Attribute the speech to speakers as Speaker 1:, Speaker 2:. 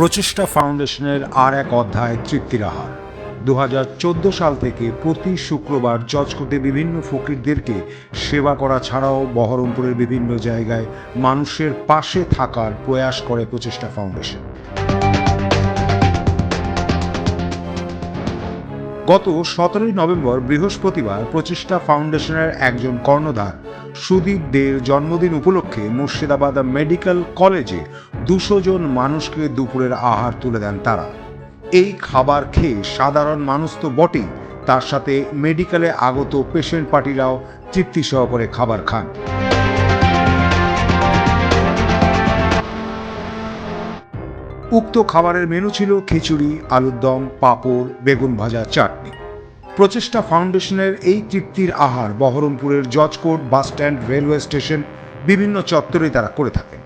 Speaker 1: প্রচেষ্টা ফাউন্ডেশনের আর এক অধ্যায় তৃপ্তির আহার দু সাল থেকে প্রতি শুক্রবার জজকোটে বিভিন্ন ফকিরদেরকে সেবা করা ছাড়াও বহরমপুরের বিভিন্ন জায়গায় মানুষের পাশে থাকার প্রয়াস করে প্রচেষ্টা ফাউন্ডেশন। গত সতেরোই নভেম্বর বৃহস্পতিবার প্রচেষ্টা ফাউন্ডেশনের একজন কর্ণধার সুদীপ দের জন্মদিন উপলক্ষে মুর্শিদাবাদ মেডিকেল কলেজে দুশো জন মানুষকে দুপুরের আহার তুলে দেন তারা। এই খাবার খেয়ে সাধারণ মানুষ তো বটেই। তার সাথে মেডিকেলে আগত পেশেন্ট পার্টিরাও তৃপ্তি সহকারে খাবার খান। উক্ত খাবারের মেনু ছিল খিচুড়ি, আলুর দম, পাঁপড়, বেগুন ভাজা, চাটনি। প্রচেষ্টা ফাউন্ডেশনের এই তৃপ্তির আহার বহরমপুরের জজকোট বাসস্ট্যান্ড রেলওয়ে স্টেশন বিভিন্ন চত্বরে তারা করে থাকেন